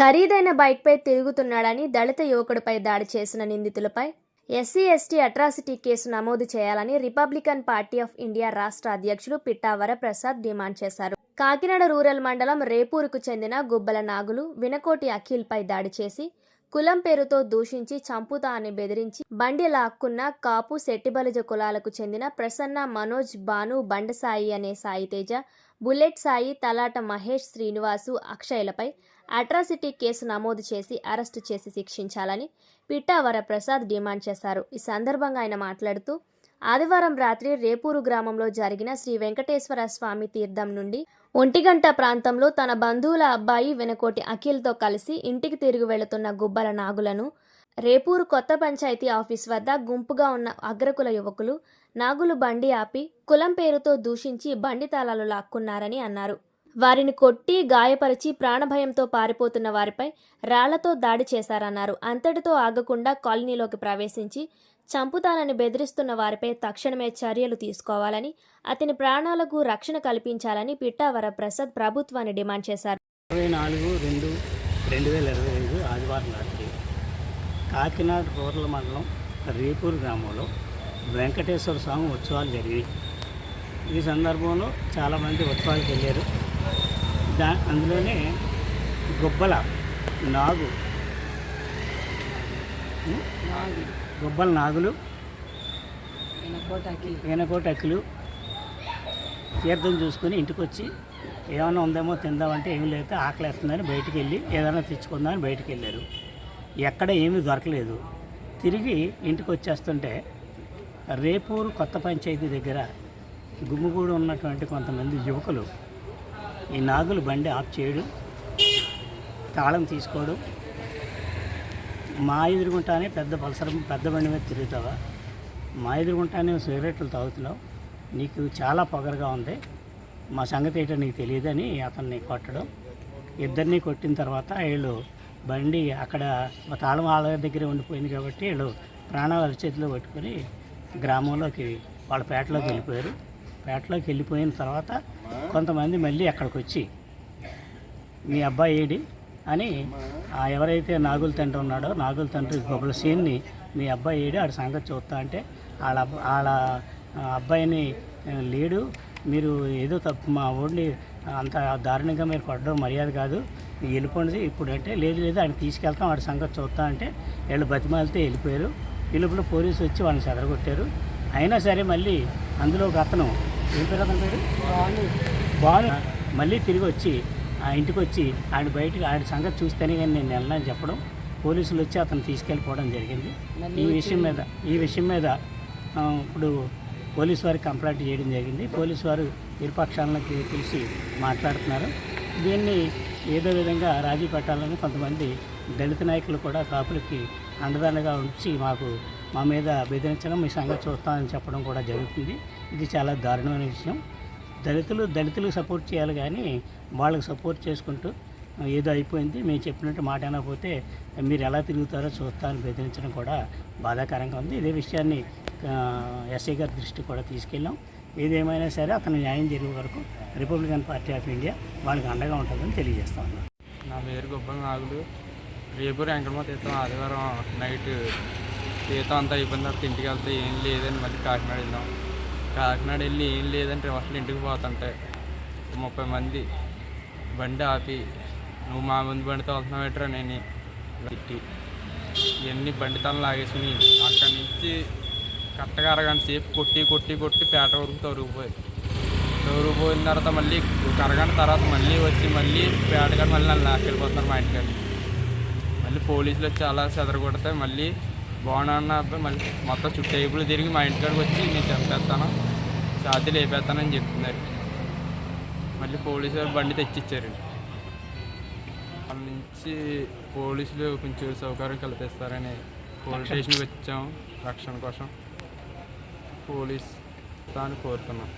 ఖరీదైన బైక్పై తిరుగుతున్నాడని దళిత యువకుడిపై దాడి చేసిన నిందితులపై ఎస్సీ ఎస్టీ అట్రాసిటీ కేసు నమోదు చేయాలని రిపబ్లికన్ పార్టీ ఆఫ్ ఇండియా రాష్ట్ర అధ్యక్షులు పిట్టా వరప్రసాద్ డిమాండ్ చేశారు. కాకినాడ రూరల్ మండలం రేపూరుకు చెందిన గుబ్బల నాగులు వినకోటి అఖిల్పై దాడి చేసి కులం పేరుతో దూషించి చంపుతా అని బెదిరించి బండి లాక్కున్న కాపు శెట్టిబలిజ కులాలకు చెందిన ప్రసన్న మనోజ్ బాను బండసాయి అనే సాయి తేజ బుల్లెట్ సాయి తలాట మహేష్ శ్రీనివాసు అక్షయ్లపై అట్రాసిటీ కేసు నమోదు చేసి అరెస్టు చేసి శిక్షించాలని పిట్టా వరప్రసాద్ డిమాండ్ చేశారు. ఈ సందర్భంగా ఆయన మాట్లాడుతూ ఆదివారం రాత్రి రేపూరు గ్రామంలో జరిగిన శ్రీ వెంకటేశ్వర స్వామి తీర్థం నుండి ఒంటిగంట ప్రాంతంలో తన బంధువుల అబ్బాయి వెనకోటి అఖిల్తో కలిసి ఇంటికి తిరిగి వెళుతున్న గుబ్బల నాగులను రేపూరు కొత్త పంచాయతీ ఆఫీస్ వద్ద గుంపుగా ఉన్న అగ్రకుల యువకులు నాగులు బండి ఆపి కులం పేరుతో దూషించి బండి తాళాలు లాక్కున్నారని అన్నారు. వారిని కొట్టి గాయపరిచి ప్రాణభయంతో పారిపోతున్న వారిపై రాళ్ళతో దాడి చేశారన్నారు. అంతటితో ఆగకుండా కాలనీలోకి ప్రవేశించి చంపుతానని బెదిరిస్తున్న వారిపై తక్షణమే చర్యలు తీసుకోవాలని అతని ప్రాణాలకు రక్షణ కల్పించాలని పిట్టావర ప్రసాద్ ప్రభుత్వాన్ని డిమాండ్ చేశారు. ఇరవై నాలుగు రెండు రెండు వేల ఇరవై ఐదు ఆదివారం రాత్రి కాకినాడ రూరల్ మండలం రేపూర్ గ్రామంలో వెంకటేశ్వర స్వామి ఉత్సవాలు జరిగాయి ఈ సందర్భంలో చాలామంది ఉత్సవాలకు వెళ్ళారు. దా అందులోనే గొబ్బల నాగు? గొబ్బల నాగులు. వెనకోట అక్కులు తీర్థం చూసుకొని ఇంటికి వచ్చి ఏమైనా ఉందేమో తిందామంటే ఏమి లేకపోతే ఆకలేస్తుందని బయటికి వెళ్ళి ఏదైనా తెచ్చుకుందామని బయటికి వెళ్ళారు ఎక్కడ ఏమీ దొరకలేదు. తిరిగి ఇంటికి వచ్చేస్తుంటే రేపూరు కొత్త పంచాయతీ దగ్గర గుమ్ముగూడు ఉన్నటువంటి కొంతమంది యువకులు ఈ నాగులు బండి ఆఫ్ చేయడం తాళం తీసుకోడు మా ఎదురుగుంటానే పెద్ద పల్సరం పెద్ద బండి మీద తిరుగుతావా? మా ఎదురుగుంటానే సిగరెట్లు తాగుతున్నావు. నీకు చాలా పొగరుగా ఉంది. మా సంగతి ఏంటో నీకు తెలియదని అతన్ని కొట్టడం. ఇద్దరిని కొట్టిన తర్వాత వీళ్ళు బండి అక్కడ ఒక తాళం వాళ్ళ దగ్గర ఉండిపోయింది కాబట్టి వీళ్ళు ప్రాణాలు అరిచేతిలో పట్టుకొని గ్రామంలోకి వాళ్ళ పేటలోకి వెళ్ళిపోయారు. పేటలోకి వెళ్ళిపోయిన తర్వాత కొంతమంది మళ్ళీ అక్కడికి వచ్చి మీ అబ్బాయి ఏడి? అని ఆ ఎవరైతే నాగుల తండ్రి ఉన్నాడో నాగుల తండ్రి గొప్పల సీన్ని మీ అబ్బాయి ఏడి? ఆడ సంగతి చూస్తా అంటే వాళ్ళ వాళ్ళ అబ్బాయిని లేడు. మీరు ఏదో తప్పు మా ఊడిని అంత దారుణంగా మీరు కొట్టడం మర్యాద కాదు. వెళ్ళిపోండి ఇప్పుడు అంటే లేదు లేదు ఆయన తీసుకెళ్తాం వాడి సంగతి చూస్తా అంటే వీళ్ళు బతిమాలితే వెళ్ళిపోయారు. వీళ్ళప్పుడు పోలీసు వచ్చి వాళ్ళని చెదరగొట్టారు. అయినా సరే మళ్ళీ అందులో ఒక అతను ఏం పేరు అతని పేరు? బాను. మళ్ళీ తిరిగి వచ్చి ఆ ఇంటికి వచ్చి ఆయన బయటకు ఆయన సంగతి చూస్తేనే కానీ నేను వెళ్ళనని చెప్పడం పోలీసులు వచ్చి అతను తీసుకెళ్ళిపోవడం జరిగింది. ఈ విషయం మీద ఈ విషయం మీద ఇప్పుడు పోలీసు వారికి కంప్లైంట్ చేయడం జరిగింది. పోలీసు వారు ఇరుపక్షాలకి పిలిచి మాట్లాడుతున్నారు. దీన్ని ఏదో విధంగా రాజీ పెట్టాలని కొంతమంది దళిత నాయకులు కూడా కాపులకి అండదండగా ఉంచి మాకు మా మీద బెదిరించడం మీ సంగతి చూస్తామని చెప్పడం కూడా జరుగుతుంది. ఇది చాలా దారుణమైన విషయం. దళితులు దళితులకు సపోర్ట్ చేయాలి కానీ వాళ్ళకి సపోర్ట్ చేసుకుంటూ ఏదో అయిపోయింది మేము చెప్పినట్టు మాట అనకపోతే మీరు ఎలా తిరుగుతారో చూస్తారని బెదిరించడం కూడా బాధాకరంగా ఉంది. ఇదే విషయాన్ని ఎస్ఐ గారి దృష్టి కూడా తీసుకెళ్ళాం. ఏదేమైనా సరే అతను న్యాయం జరిగే వరకు రిపబ్లికన్ పార్టీ ఆఫ్ ఇండియా వాళ్ళకి అండగా ఉంటుందని తెలియజేస్తా నా పేరు గొప్ప నాగులు. రేపు వెంకటమ్మ తీర్థం ఆదివారం నైట్ తీర్థం అంతా అయిపోయిన తర్వాత ఇంటికి వెళ్తే ఏం లేదని మళ్ళీ కాకినాడ వెళ్ళాం. కాకినాడ వెళ్ళి ఏం లేదంటే అసలు ఇంటికి పోతుంటే ముప్పై మంది బండి ఆపి నువ్వు మా ముందు బండితో వస్తున్నావు ఏంట్రా నేను? తిట్టి ఇవన్నీ బండి తను లాగేసుకుని అక్కడి నుంచి కరెక్ట్గా అరగంట సేపు కొట్టి కొట్టి కొట్టి పేట వరకు తొరిగిపోయి. తొరిగిపోయిన తర్వాత మళ్ళీ ఒక అరగంట తర్వాత మళ్ళీ వచ్చి మళ్ళీ పేటగా మళ్ళీ నన్ను లాక్కెళ్ళిపోతున్నారు మా ఇంటికి మళ్ళీ పోలీసులు వచ్చి అలా చెదరగొడితే మళ్ళీ బాగున్నా అబ్బాయి మళ్ళీ మొత్తం చుట్టూ తిరిగి మా ఇంటికాడికి వచ్చి నేను చంపేస్తాను. ఛాతీ లేపేస్తానని చెప్తున్నారు. మళ్ళీ పోలీసు వారు బండి తెచ్చిచ్చారు. వాళ్ళ నుంచి పోలీసులు కొంచెం సౌకర్యం కల్పిస్తారని పోలీస్ స్టేషన్కి వచ్చాం. రక్షణ కోసం పోలీస్ దాన్ని కోరుతున్నాం.